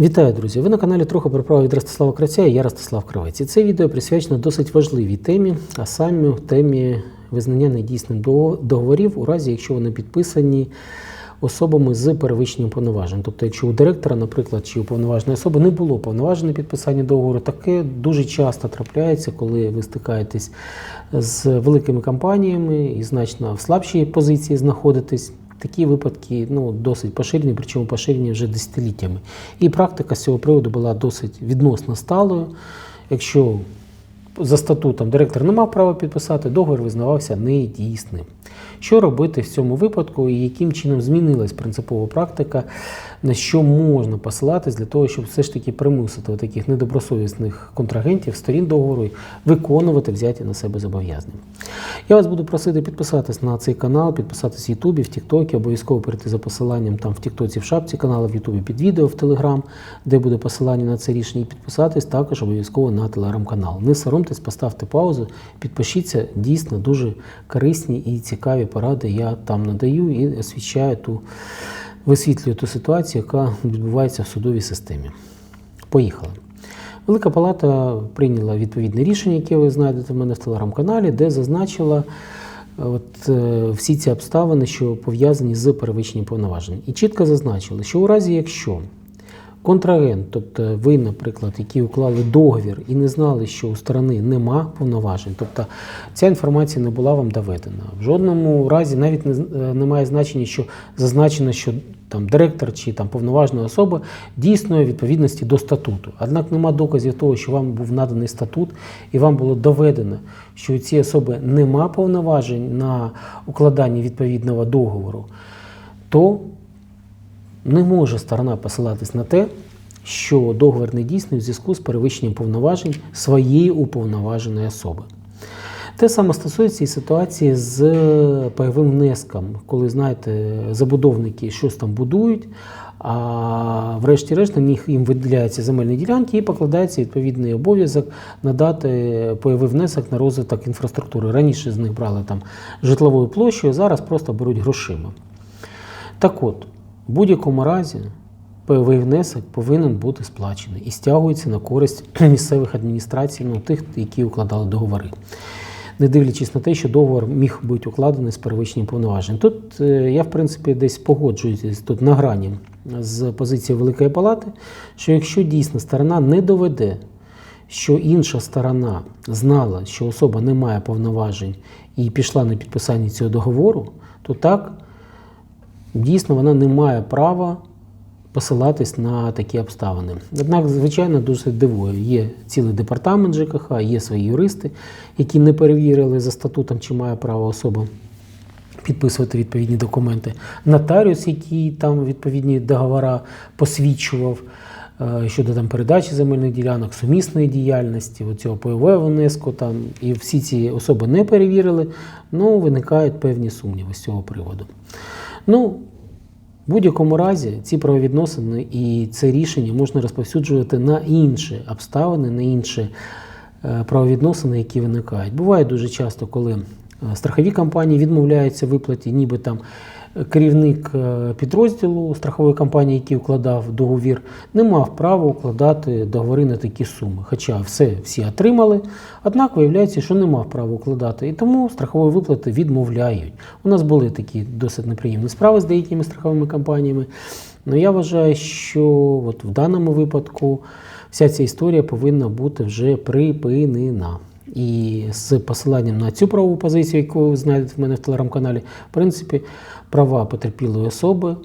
Вітаю, друзі! Ви на каналі Трохи про право від Ростислава Краця і я Ростислав Кравець. І це відео присвячено досить важливій темі, а саме темі визнання недійсним дого- договорів у разі, якщо вони підписані особами з перевищенням повноважень. Тобто, якщо у директора, наприклад, чи у повноваженої особи не було повноважень підписання договору, таке дуже часто трапляється, коли ви стикаєтесь з великими компаніями і значно в слабшій позиції знаходитесь. Такі випадки ну, досить поширені, причому поширені вже десятиліттями. І практика з цього приводу була досить відносно сталою. Якщо за статутом директор не мав права підписати, договір визнавався недійсним. Що робити в цьому випадку і яким чином змінилась принципова практика, на що можна посилатись для того, щоб все ж таки примусити таких недобросовісних контрагентів, сторін договору виконувати взяті на себе зобов'язання. Я вас буду просити підписатись на цей канал, підписатись в Ютубі, в Тіктокі, обов'язково перейти за посиланням там в Тіктоці, в шапці каналу, в Ютубі під відео, в Телеграм, де буде посилання на це рішення, і підписатись також обов'язково на телеграм-канал. Не соромтесь, поставте паузу, підпишіться. Дійсно дуже корисні і цікаві поради я там надаю і освіщаю ту, висвітлюю ту ситуацію, яка відбувається в судовій системі. Поїхали. Велика Палата прийняла відповідне рішення, яке ви знайдете в мене в телеграм-каналі, де зазначила е, от, е, всі ці обставини, що пов'язані з перевищенням повноважень. І чітко зазначили, що у разі, якщо контрагент, тобто ви, наприклад, які уклали договір і не знали, що у сторони нема повноважень, тобто ця інформація не була вам доведена. В жодному разі навіть не, е, немає значення, що зазначено, що там директор чи там повноважна особа дійсної відповідності до статуту. Однак нема доказів того, що вам був наданий статут, і вам було доведено, що у цієї особи нема повноважень на укладання відповідного договору, то не може сторона посилатись на те, що договір не дійсний у зв'язку з перевищенням повноважень своєї уповноваженої особи. Те саме стосується і ситуації з пайовим внеском, коли, знаєте, забудовники щось там будують, а врешті-решт на них їм виділяються земельні ділянки і покладається відповідний обов'язок надати пайовий внесок на розвиток інфраструктури. Раніше з них брали там житловою площею, зараз просто беруть грошима. Так от, в будь-якому разі пайовий внесок повинен бути сплачений і стягується на користь місцевих адміністрацій, ну, тих, які укладали договори. Не дивлячись на те, що договор міг бути укладений з перевищенням повноважень. Тут е, я, в принципі, десь погоджуюсь тут на грані з позиції Великої Палати, що якщо дійсно сторона не доведе, що інша сторона знала, що особа не має повноважень і пішла на підписання цього договору, то так дійсно вона не має права посилатись на такі обставини. Однак, звичайно, дуже дивує. Є цілий департамент ЖКХ, є свої юристи, які не перевірили за статутом, чи має право особа підписувати відповідні документи. Нотаріус, який там відповідні договори посвідчував е, щодо там передачі земельних ділянок, сумісної діяльності, оцього пайового внеску там, і всі ці особи не перевірили, ну виникають певні сумніви з цього приводу. Ну, в будь-якому разі ці правовідносини і це рішення можна розповсюджувати на інші обставини, на інші е, правовідносини, які виникають. Буває дуже часто, коли е, страхові компанії відмовляються виплаті, ніби там керівник е, підрозділу страхової компанії, який укладав договір, не мав права укладати договори на такі суми. Хоча все всі отримали, однак виявляється, що не мав права укладати. І тому страхові виплати відмовляють. У нас були такі досить неприємні справи з деякими страховими компаніями. Ну я вважаю, що от в даному випадку вся ця історія повинна бути вже припинена. І з посиланням на цю правову позицію, яку ви знайдете в мене в телеграм-каналі, в принципі, права потерпілої особи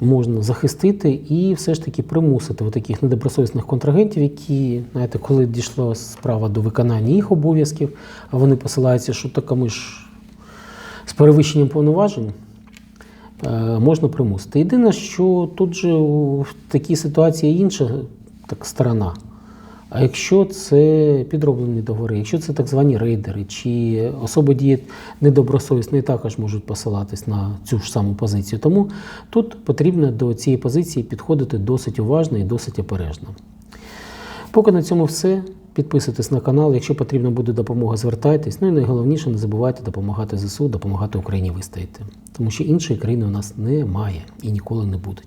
можна захистити і все ж таки примусити таких недобросовісних контрагентів, які, знаєте, коли дійшла справа до виконання їх обов'язків, а вони посилаються, що так ми ж з перевищенням повноважень. е, Можна примусити. Єдине, що тут же у такій ситуації інша так, сторона. А якщо це підроблені договори, якщо це так звані рейдери, чи особи діють недобросовісно, і також можуть посилатись на цю ж саму позицію. Тому тут потрібно до цієї позиції підходити досить уважно і досить обережно. Поки на цьому все. Підписуйтесь на канал. Якщо потрібна буде допомога, звертайтесь. Ну і найголовніше, не забувайте допомагати ЗСУ, допомагати Україні вистояти. Тому що іншої країни у нас немає і ніколи не буде.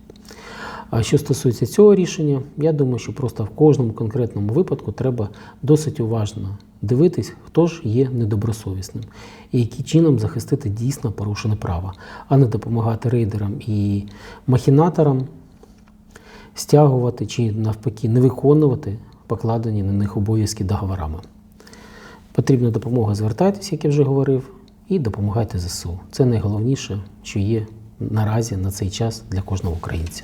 А що стосується цього рішення, я думаю, що просто в кожному конкретному випадку треба досить уважно дивитись, хто ж є недобросовісним і яким чином захистити дійсно порушене право, а не допомагати рейдерам і махінаторам стягувати чи навпаки не виконувати покладені на них обов'язки договорами. Потрібна допомога, звертайтеся, як я вже говорив, і допомагайте ЗСУ. Це найголовніше, що є наразі на цей час для кожного українця.